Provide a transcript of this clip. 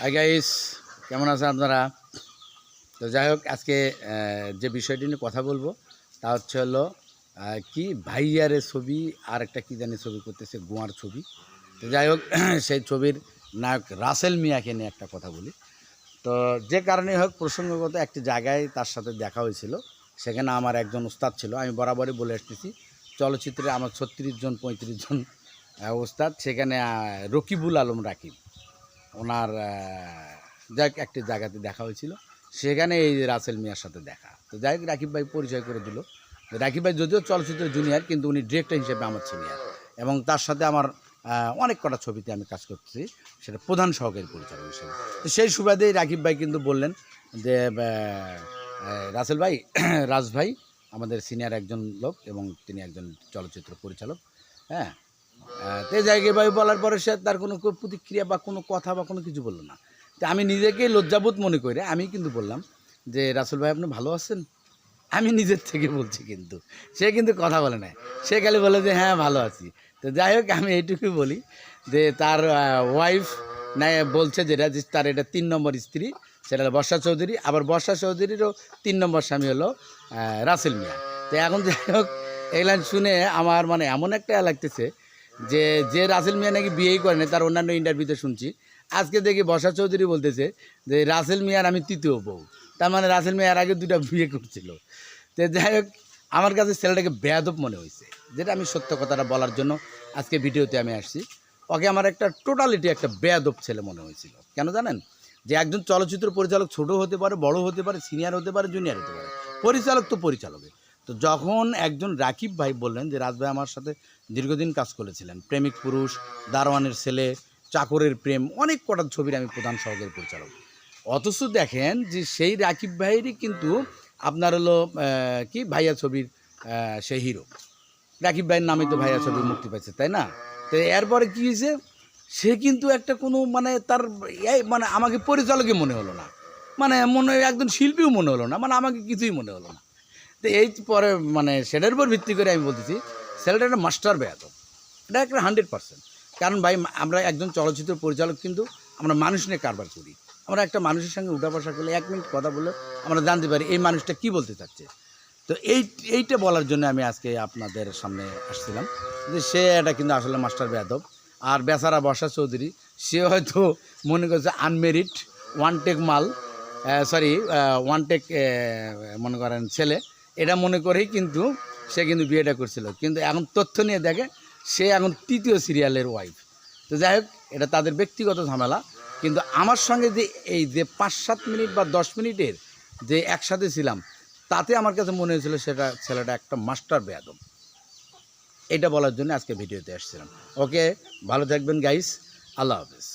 Hi guys কেমন আছেন আপনারা? তো যাই হোক, আজকে যে বিষয়টি নিয়ে কথা বলব, তা হচ্ছে হলো কি ভাইয়ারের ছবি, আর একটা কী জানি ছবি করতেছে, গোয়ার ছবি। তো যাই হোক, সেই ছবির নায়ক রাসেল মিয়াকে নিয়ে একটা কথা বলি। তো যে কারণে হোক, প্রসঙ্গগত একটি জায়গায় তার সাথে দেখা হয়েছিল। সেখানে আমার একজন উস্তাদ ছিল, আমি বরাবরই বলে আসতেছি। চলচ্চিত্রে আমার ছত্রিশ জন, পঁয়ত্রিশ জন উস্তাদ সেখানে রকিবুল আলম রাকিব। ওনার যাই একটি জায়গাতে দেখা হয়েছিল। সেখানে এই রাসেল মিয়ার সাথে দেখা। তো যাই রাকিব ভাই পরিচয় করে দিল। রাকিব ভাই যদিও চলচ্চিত্র জুনিয়র কিন্তু উনি ডিরেক্টর হিসেবে আমার সিনিয়র এবং তার সাথে আমার অনেক কটা ছবিতে আমি কাজ করছি সেটা প্রধান সহকারী পরিচালক হিসেবে। তো সেই সুবাদেই রাকিব ভাই কিন্তু বললেন যে রাসেল ভাই, রাজ ভাই আমাদের সিনিয়র একজন লোক এবং তিনি একজন চলচ্চিত্র পরিচালক। হ্যাঁ তো জায়গায় ভাই বলার পরে সে তার কোনো প্রতিক্রিয়া বা কোনো কথা বা কোনো কিছু বলল না। তো আমি নিজেকেই লজ্জাবোধ মনে করে। আমি কিন্তু বললাম যে, রাসুল ভাই, আপনি ভালো আছেন? আমি নিজের থেকে বলছি কিন্তু। সে কিন্তু কথা বলে না সে খালি বলে যে হ্যাঁ ভালো আছি। তো যাই হোক, আমি এইটুকুই বলি যে, তার ওয়াইফ না বলছে যেটা যে, তার এটা তিন নম্বর স্ত্রী, সেটা হলো বর্ষা চৌধুরী। আবার বর্ষা চৌধুরীরও তিন নম্বর স্বামী হলো রাসেল মিয়া। তো এখন যাই হোক, এই শুনে আমার মানে এমন একটা লাগতেছে যে যে রাসেল মিয়া নাকি বিয়েই করে করেনি তার অন্যান্য ইন্টারভিউতে শুনছি। আজকে দেখি বর্ষা চৌধুরী বলতেছে যে, রাসেল মিয়ার আমি তৃতীয় বউ। তার মানে রাসেল মিয়ার আগে দুটা বিয়ে করছিল। তো যাই হোক, আমার কাছে ছেলেটাকে বেয়াদব মনে হয়েছে, যেটা আমি সত্য কথাটা বলার জন্য আজকে ভিডিওতে আমি আসছি। ওকে আমার একটা টোটালিটি একটা বেয়াদব ছেলে মনে হয়েছিল। কেন জানেন? যে একজন চলচ্চিত্র পরিচালক ছোট হতে পারে, বড় হতে পারে সিনিয়র হতে পারে জুনিয়র হতে পারে। পরিচালক তো পরিচালকে তো যখন একজন রাকিব ভাই বললেন যে, রাজ ভাই আমার সাথে দীর্ঘদিন কাজ করেছিলেন। প্রেমিক পুরুষ, দারোয়ানের ছেলে, চাকরের প্রেম, অনেক কটা ছবির আমি প্রধান সহকারী পরিচালক। অথচ দেখেন যে, সেই রাকিব ভাইয়েরই কিন্তু আপনার হলো কি? ভাইয়া ছবির সেই হিরো। রাকিব ভাইয়ের নামে তো ভাইয়া ছবি মুক্তি পাচ্ছে তাই না? তো এরপরে কী হয়েছে? সে কিন্তু একটা কোনো মানে তার মানে আমাকে পরিচালকই মনে হলো না। মানে মনে একজন শিল্পীও মনে হলো না। মানে আমাকে কিছুই মনে হলো না। তো এই পরে মানে সেটার উপর ভিত্তি করে আমি বলতেছি ছেলেটা একটা মাস্টার বেয়াত এটা একটা হান্ড্রেড পার্সেন্ট কারণ ভাই, আমরা একজন চলচ্চিত্র পরিচালক কিন্তু আমরা মানুষ নিয়ে কারবার করি। আমরা একটা মানুষের সঙ্গে উঠা বসা করলে এক মিনিট কথা বলে আমরা জানতে পারি এই মানুষটা কি বলতে চাচ্ছে। তো এই, এইটা বলার জন্য আমি আজকে আপনাদের সামনে আসছিলাম যে সে এটা কিন্তু আসলে মাস্টার বেয়াদব। আর বেচারা বর্ষা চৌধুরী, সে হয়তো মনে করছে আনমেরিড ওয়ান টেক মাল সরি ওয়ান টেক মনে করেন ছেলে। এটা মনে করেই কিন্তু সে কিন্তু বিয়েটা করছিল। কিন্তু এখন তথ্য নিয়ে দেখে সে এখন তৃতীয় সিরিয়ালের ওয়াইফ তো যাই হোক, এটা তাদের ব্যক্তিগত ঝামেলা। কিন্তু আমার সঙ্গে যে এই যে পাঁচ সাত মিনিট বা দশ মিনিটের যে একসাথে ছিলাম, তাতে আমার কাছে মনে হয়েছিল সেটা ছেলেটা একটা মাস্টার বেয়াদব। এটা বলার জন্য আজকে ভিডিওতে আসছিলাম। ওকে, ভালো থাকবেন গাইস আল্লাহ হাফেজ।